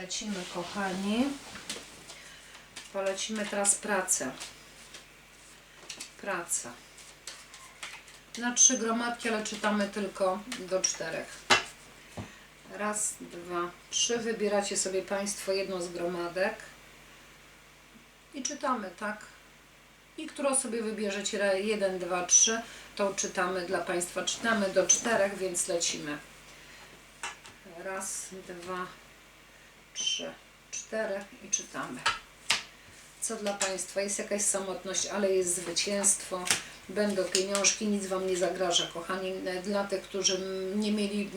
Lecimy, kochani. Polecimy teraz pracę. Praca. Na trzy gromadki, ale czytamy tylko do czterech. Raz, dwa, trzy. Wybieracie sobie Państwo jedną z gromadek i czytamy, tak? I którą sobie wybierzecie, jeden, dwa, trzy, to czytamy dla Państwa. Czytamy do czterech, więc lecimy. Raz, dwa, trzy, cztery i czytamy. Co dla Państwa? Jest jakaś samotność, ale jest zwycięstwo. Będą pieniążki, nic Wam nie zagraża, kochani. Dla tych, którzy nie mieli,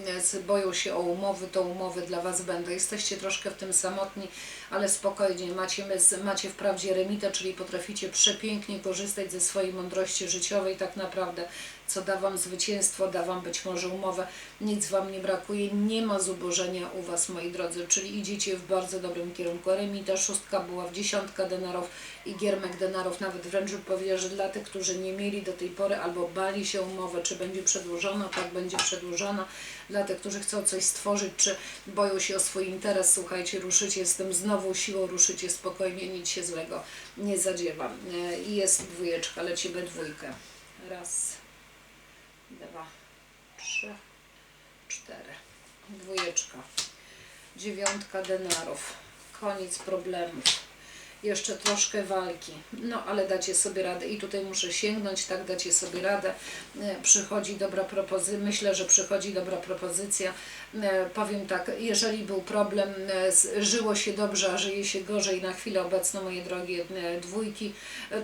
boją się o umowy, to umowy dla Was będą. Jesteście troszkę w tym samotni, ale spokojnie. Macie, macie wprawdzie remitę, czyli potraficie przepięknie korzystać ze swojej mądrości życiowej, tak naprawdę, co da Wam zwycięstwo, da Wam być może umowę. Nic Wam nie brakuje, nie ma zubożenia u Was, moi drodzy, czyli idziecie w bardzo dobrym kierunku. Remita szóstka była w dziesiątka denarów i giermek denarów, nawet wręcz bym powiedziała, że dla tych, którzy nie mieli do tej pory albo bali się umowy, czy będzie przedłużona, tak będzie przedłużona. Dla tych, którzy chcą coś stworzyć, czy boją się o swój interes, słuchajcie, ruszycie z tym znowu siłą, ruszycie spokojnie, nic się złego nie zadziewa. E, jest dwójeczka, lecimy dwójkę. Raz, dwa, trzy, cztery. Dwójeczka. Dziewiątka denarów. Koniec problemów. Jeszcze troszkę walki. No, ale dacie sobie radę. I tutaj muszę sięgnąć, tak, dacie sobie radę. E, Przychodzi dobra propozycja. Myślę, że przychodzi dobra propozycja. E, Powiem tak, jeżeli był problem, e, żyło się dobrze, a żyje się gorzej na chwilę obecną, moje drogie dwójki,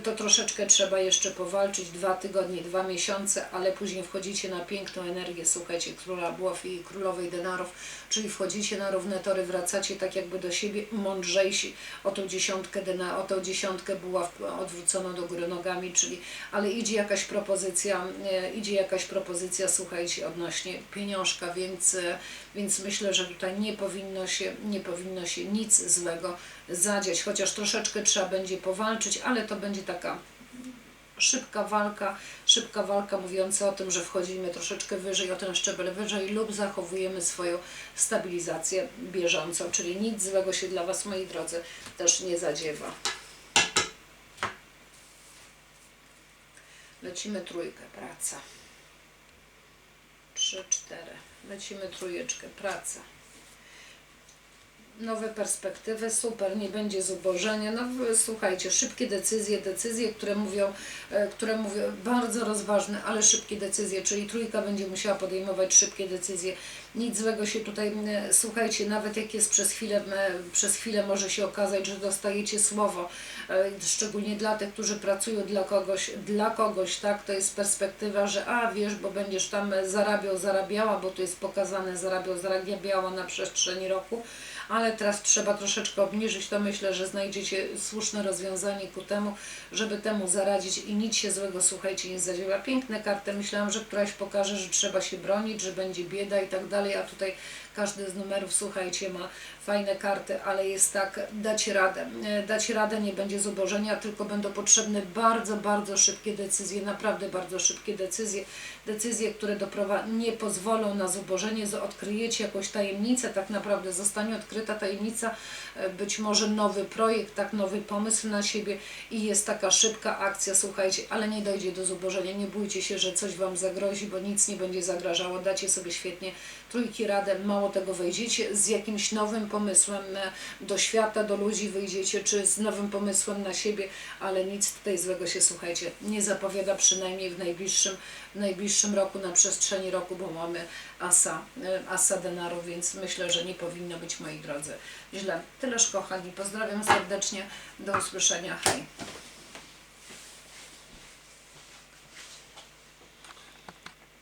to troszeczkę trzeba jeszcze powalczyć. Dwa tygodnie, dwa miesiące, ale później wchodzicie na piękną energię, słuchajcie, króla buław i królowej denarów, czyli wchodzicie na równe tory, wracacie tak jakby do siebie mądrzejsi o tą dziesiątkę dena, o tą dziesiątkę buław odwróconą do góry nogami, czyli ale idzie jakaś propozycja, idzie jakaś propozycja, słuchajcie, odnośnie pieniążka, więc, więc myślę, że tutaj nie powinno się, nie powinno się nic złego zadziać, chociaż troszeczkę trzeba będzie powalczyć, ale to będzie taka szybka walka, szybka walka mówiąca o tym, że wchodzimy troszeczkę wyżej, o ten szczebel wyżej lub zachowujemy swoją stabilizację bieżącą, czyli nic złego się dla Was, moi drodzy, też nie zadziewa. Lecimy trójkę, praca. Trzy, cztery. Lecimy trójeczkę, praca nowe perspektywy, super, nie będzie zubożenia. No słuchajcie, szybkie decyzje, decyzje, które mówią, e, które mówią bardzo rozważne, ale szybkie decyzje, czyli trójka będzie musiała podejmować szybkie decyzje. Nic złego się tutaj, słuchajcie, nawet jak jest przez chwilę, przez chwilę może się okazać, że dostajecie słowo, e, szczególnie dla tych, którzy pracują dla kogoś, dla kogoś, tak, to jest perspektywa, że a wiesz, bo będziesz tam e, zarabiał, zarabiała, bo tu jest pokazane zarabiał, zarabiała na przestrzeni roku, ale teraz trzeba troszeczkę obniżyć, to. Myślę, że znajdziecie słuszne rozwiązanie ku temu, żeby temu zaradzić. I nic się złego, słuchajcie, nie zadziewa. Piękne karty, myślałam, że któraś pokaże, że trzeba się bronić, że będzie bieda i tak dalej, a tutaj każdy z numerów, słuchajcie, ma fajne karty, ale jest tak, dać radę. E, Dać radę, nie będzie zubożenia, tylko będą potrzebne bardzo, bardzo szybkie decyzje, naprawdę bardzo szybkie decyzje, decyzje, które doprowa- nie pozwolą na zubożenie, odkryjecie jakąś tajemnicę, tak naprawdę zostanie odkryta tajemnica, e, być może nowy projekt, tak nowy pomysł na siebie i jest taka szybka akcja, słuchajcie, ale nie dojdzie do zubożenia, nie bójcie się, że coś Wam zagrozi, bo nic nie będzie zagrażało, dacie sobie świetnie trójki radę, mało tego wejdziecie z jakimś nowym pomysłem e, do świata, do ludzi wyjdziecie, czy z nowym pomysłem na siebie, ale nic tutaj złego się, słuchajcie, nie zapowiada przynajmniej w najbliższym, w najbliższym roku, na przestrzeni roku, bo mamy asa, e, asa denarów, więc myślę, że nie powinno być, moi drodzy, źle. Tyleż kochani, pozdrawiam serdecznie, do usłyszenia, hej.